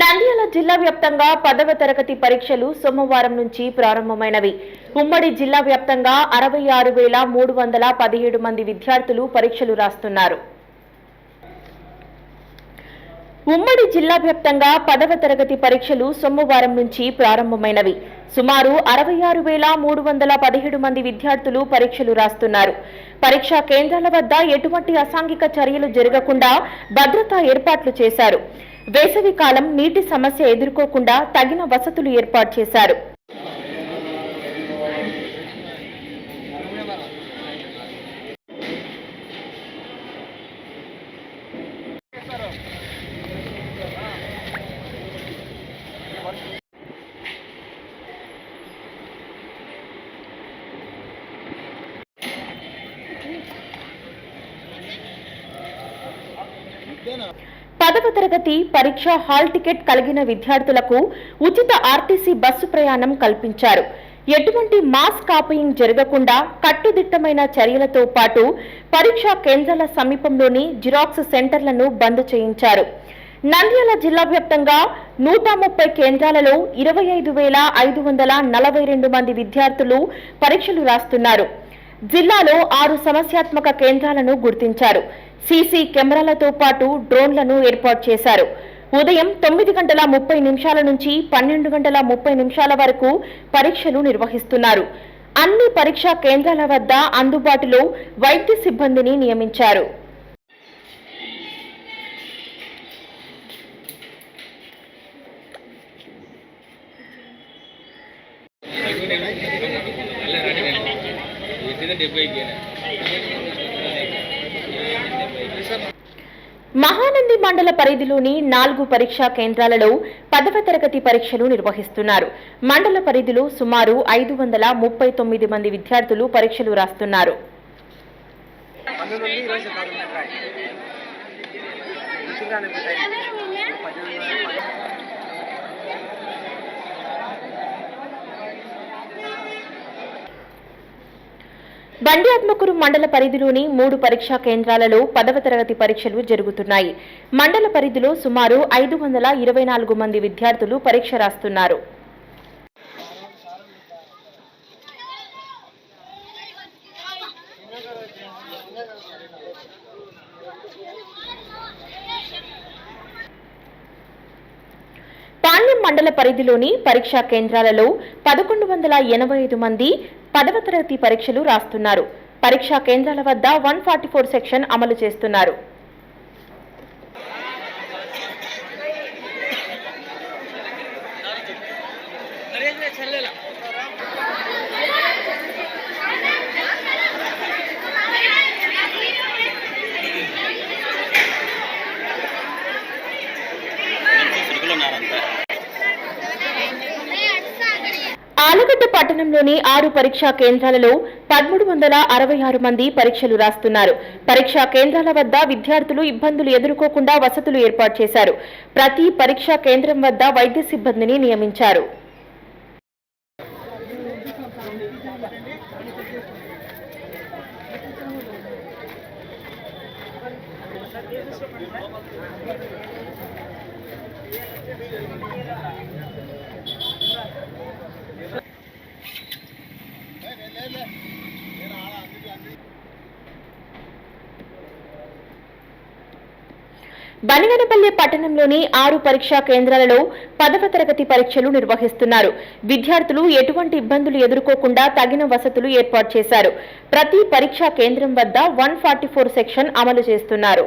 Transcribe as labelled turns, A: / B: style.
A: నంద్యాల జిల్లా వ్యాప్తంగా పదవ తరగతి పరీక్షలు సోమవారం నుంచి ప్రారంభమైనవి. ఉమ్మడి జిల్లా వ్యాప్తంగా అరవై ఆరు వేల మూడు వందల పదిహేడు మంది విద్యార్థులు పరీక్షలు రాస్తున్నారు. ఉమ్మడి జిల్లా వ్యాప్తంగా పదవ తరగతి పరీక్షలు సోమవారం నుంచి ప్రారంభమైనవి. సుమారు అరవై ఆరు వేల మూడు వందల పదిహేడు మంది విద్యార్థులు పరీక్షలు రాస్తున్నారు. పరీక్షా కేంద్రాల వద్ద ఎటువంటి అసాంఘిక చర్యలు జరగకుండా భద్రతా ఏర్పాట్లు చేశారు. వేసవి కాలం నీటి సమస్య ఎదుర్కోకుండా తగిన వసతులు ఏర్పాటు చేశారు. పదవ తరగతి పరీక్ష హాల్ టికెట్ కలిగిన విద్యార్థులకు ఉచిత ఆర్టీసీ బస్సు ప్రయాణం కల్పించారు. ఎటువంటి మాస్ కాపీయింగ్ జరగకుండా కట్టుదిట్టమైన చర్యలతో పాటు పరీక్షా కేంద్రాల సమీపంలోని జిరాక్స్ సెంటర్లను బంద్ చేయించారు. నంద్యాల జిల్లా వ్యాప్తంగా నూట ముప్పై కేంద్రాలలో ఇరవై ఐదు వేల ఐదు వందల నలభై రెండు మంది విద్యార్థులు పరీక్షలు రాస్తున్నారు. జిల్లాలో ఆరు సమస్యాత్మక కేంద్రాలను గుర్తించారు. సీసీ కెమెరాలతో పాటు డ్రోన్లను ఏర్పాటు చేశారు. ఉదయం తొమ్మిది గంటల ముప్పై నిమిషాల నుంచి పన్నెండు గంటల ముప్పై నిమిషాల వరకు పరీక్షలు నిర్వహిస్తున్నారు. అన్ని పరీక్షా కేంద్రాల వద్ద అందుబాటులో వైద్య సిబ్బందిని నియమించారు.
B: డెబ్బై
A: మహానంది మండల పరిధిలోని నాలుగు పరీక్షా కేంద్రాలలో పదవ తరగతి పరీక్షలు నిర్వహిస్తున్నారు. మండల పరిధిలో సుమారు ఐదు వందల ముప్పై తొమ్మిది మంది విద్యార్థులు పరీక్షలు రాస్తున్నారు. బండి ఆత్మకూరు మండల పరిధిలోని మూడు పరీక్షా కేంద్రాలలో పదవ తరగతి పరీక్షలు జరుగుతున్నాయి. మండల పరిధిలో సుమారు ఐదు వందల ఇరవై నాలుగు మంది విద్యార్థులు పరీక్ష రాస్తున్నారు. మండల పరిధిలోని పరీక్షా కేంద్రాలలో పదకొండు వందల ఎనభై ఐదు మంది పదవ తరగతి పరీక్షలు రాస్తున్నారు. పరీక్షా కేంద్రాల వద్ద వన్ ఫార్టీ ఫోర్ సెక్షన్ అమలు చేస్తున్నారు.
B: ఉన్నారంతా
A: ఆలగడ్డ పట్టణంలోని ఆరు పరీక్షా కేంద్రాలలో పదమూడు వందల అరవై ఆరు మంది పరీక్షలు రాస్తున్నారు. పరీక్షా కేంద్రాల వద్ద విద్యార్థులు ఇబ్బందులు ఎదుర్కోకుండా వసతులు ఏర్పాటు చేశారు. ప్రతి పరీక్షా కేంద్రం వద్ద వైద్య సిబ్బందిని నియమించారు. బనిగనపల్లి పట్టణంలోని ఆరు పరీక్షా కేంద్రాలలో పదవ తరగతి పరీక్షలు నిర్వహిస్తున్నారు. విద్యార్థులు ఎటువంటి ఇబ్బందులు ఎదుర్కోకుండా తగిన వసతులు ఏర్పాటు చేశారు. ప్రతి పరీక్షా కేంద్రం వద్ద వన్ ఫార్టీ ఫోర్ సెక్షన్ అమలు చేస్తున్నారు.